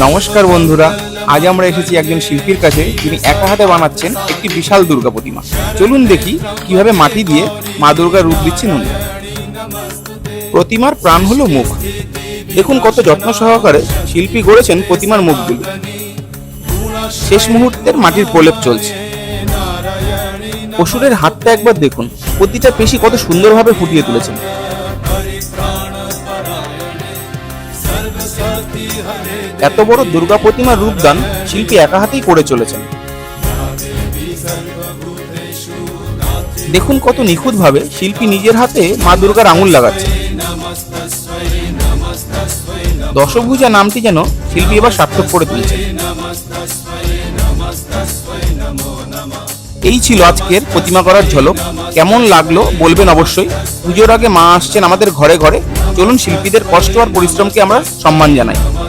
নমস্কার বন্ধুরা, আজ আমরা এসেছি একজন শিল্পীর কাছে, যিনি একা হাতে বানাচ্ছেন একটি বিশাল দুর্গা প্রতিমা। চলুন দেখি কীভাবে মাটি দিয়ে মা দুর্গার রূপ দিচ্ছেন উনি। প্রতিমার প্রাণ হলো মুখ। দেখুন কত যত্ন সহকারে শিল্পী গড়েছেন প্রতিমার মুখগুলো। শেষ মুহূর্তের মাটির প্রলেপ চলছে। অসুরের হাতটা একবার দেখুন, প্রতিটা পেশি কত সুন্দরভাবে ফুটিয়ে তুলেছেন। এত বড় দুর্গা প্রতিমার রূপদান শিল্পী একা হাতেই করে চলেছেন। দেখুন কত নিখুঁতভাবে শিল্পী নিজের হাতে মা দুর্গার আঙুল লাগাচ্ছে। দশভুজা নামটি যেন শিল্পী এবার সার্থক করে তুলছে। এই ছিল আজকের প্রতিমা করার ঝলক। কেমন লাগল বলবেন অবশ্যই। পুজোর আগে মা আসছেন আমাদের ঘরে ঘরে। চলুন শিল্পীদের কষ্ট আর পরিশ্রমকে আমরা সম্মান জানাই।